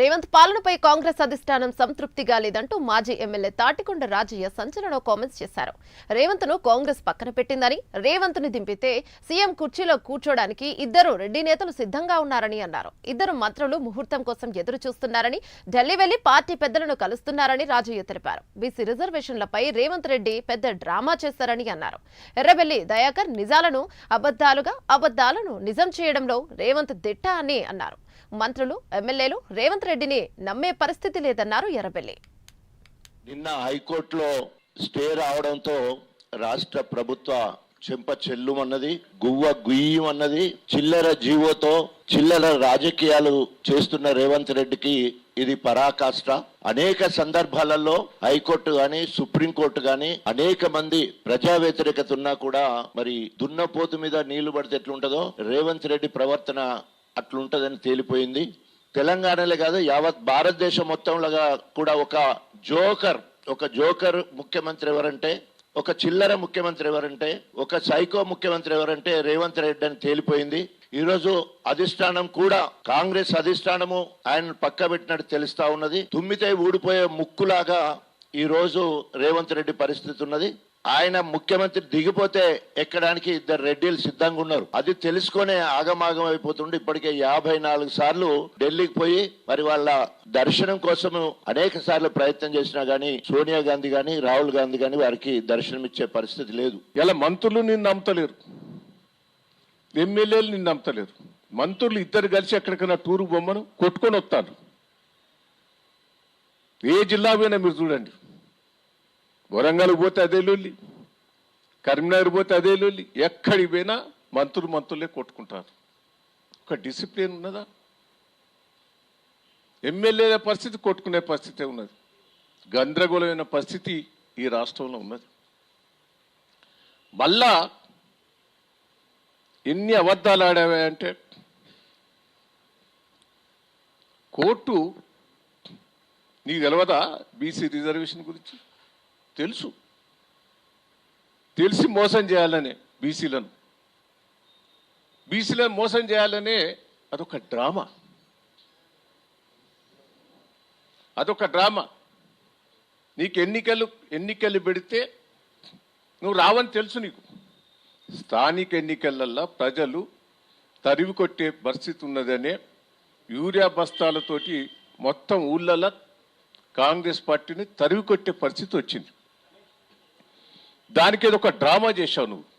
రేవంత్ పాలనపై కాంగ్రెస్ అధిష్టానం సంతృప్తిగా లేదంటూ మాజీ ఎమ్మెల్యే తాటికొండ రాజయ్య సంచలన కామెంట్స్ చేశారు. రేవంత్ను కాంగ్రెస్ పక్కన పెట్టిందని రేవంత్ని దింపితే సీఎం కుర్చీలో కూర్చోడానికి ఇద్దరు రెడ్డి నేతలు సిద్ధంగా ఉన్నారని అన్నారు. ఇద్దరు మంత్రులు ముహూర్తం కోసం ఎదురు చూస్తున్నారని ఢిల్లీ వెళ్ళి పార్టీ పెద్దలను కలుస్తున్నారని రాజయ్య తెలిపారు. బీసీ రిజర్వేషన్లపై రేవంత్ రెడ్డి పెద్ద డ్రామా చేశారని అన్నారు. ఎర్రబెల్లి దయాకర్ నిజాలను అబద్దాలుగా అబద్దాలను నిజం చేయడంలో రేవంత్ దిట్ట అని అన్నారు. మంత్రులు ఎమ్మెల్యేలు రేవంత్ రెడ్డిని నమ్మే పరిస్థితి లేదన్నారు ఎర్రబెల్లి. నిన్న హైకోర్టులో స్టే రావడంతో రాష్ట్ర ప్రభుత్వ చెంప చెల్లుమన్నది గువ్వ గుయ్యమన్నది చిల్లర జీవోతో చిల్లర రాజకీయాలు చేస్తున్న రేవంత్ రెడ్డికి ఇది పరాకాష్ట. అనేక సందర్భాలలో హైకోర్టు గాని సుప్రీంకోర్టు గాని అనేక మంది ప్రజా వ్యతిరేకత ఉన్నా కూడా మరి దున్నపోతు మీద నీళ్ళు పడితే ఎట్లుంటదో రేవంత్ రెడ్డి ప్రవర్తన అట్లుంటదని తేలిపోయింది. తెలంగాణలే కాదు యావత్ భారతదేశం మొత్తంలో కూడా ఒక జోకర్ ఒక జోకర్ ముఖ్యమంత్రి ఎవరంటే ఒక చిల్లర ముఖ్యమంత్రి ఎవరంటే ఒక సైకో ముఖ్యమంత్రి ఎవరంటే రేవంత్ రెడ్డి అని తేలిపోయింది. ఈ రోజు అధిష్టానం కూడా కాంగ్రెస్ అధిష్టానము ఆయన పక్క పెట్టినట్టు తెలుస్తా ఉన్నది. తుమ్మితే ఊడిపోయే ముక్కులాగా ఈ రోజు రేవంత్ రెడ్డి పరిస్థితి ఉన్నది. ఆయన ముఖ్యమంత్రి దిగిపోతే ఎక్కడానికి ఇద్దరు రెడ్డిలు సిద్ధంగా ఉన్నారు. అది తెలుసుకునే ఆగమాగం అయిపోతుండే. ఇప్పటికే యాభై నాలుగు సార్లు ఢిల్లీకి పోయి మరి వాళ్ళ దర్శనం కోసం అనేక సార్లు ప్రయత్నం చేసినా గానీ సోనియా గాంధీ గాని రాహుల్ గాంధీ గాని వారికి దర్శనం ఇచ్చే పరిస్థితి లేదు. ఇలా మంత్రులు నిన్ను నమ్మతలేరు. ఎమ్మెల్యేలు నిన్ను నమ్మతలేరు. మంత్రులు ఇద్దరు కలిసి ఎక్కడికైనా టూరు బొమ్మను కొట్టుకొని వస్తారు. ఏ జిల్లా పోయినా మీరు చూడండి. వరంగల్ పోతే అదే లొల్లి కరీంనగర్ పోతే అదే లొల్లి ఎక్కడికి పోయినా మంత్రులు మంత్రులే కొట్టుకుంటారు. ఒక డిసిప్లిన్ ఉన్నదా? ఎమ్మెల్యేల పరిస్థితి కొట్టుకునే పరిస్థితి ఉన్నది. గందరగోళమైన పరిస్థితి ఈ రాష్ట్రంలో ఉన్నది. మళ్ళా ఎన్ని అబద్ధాలు ఆడావా అంటే కోర్టు నీకు తెలియదా బీసీ రిజర్వేషన్ గురించి? తెలుసు. తెలిసి మోసం చేయాలనే బీసీలను. బీసీలను మోసం చేయాలనే అదొక డ్రామా. అదొక డ్రామా. నీకు ఎన్నికలు ఎన్నికలు పెడితే నువ్వు రావని తెలుసు నీకు. స్థానిక ఎన్నికలల్లో ప్రజలు తరివి కొట్టే పరిస్థితి ఉన్నదనే యూరియా బస్తాలతోటి మొత్తం ఊళ్ళల్లో కాంగ్రెస్ పార్టీని తరివి కొట్టే పరిస్థితి వచ్చింది. దానికి ఏదో ఒక డ్రామా చేశావు నువ్వు.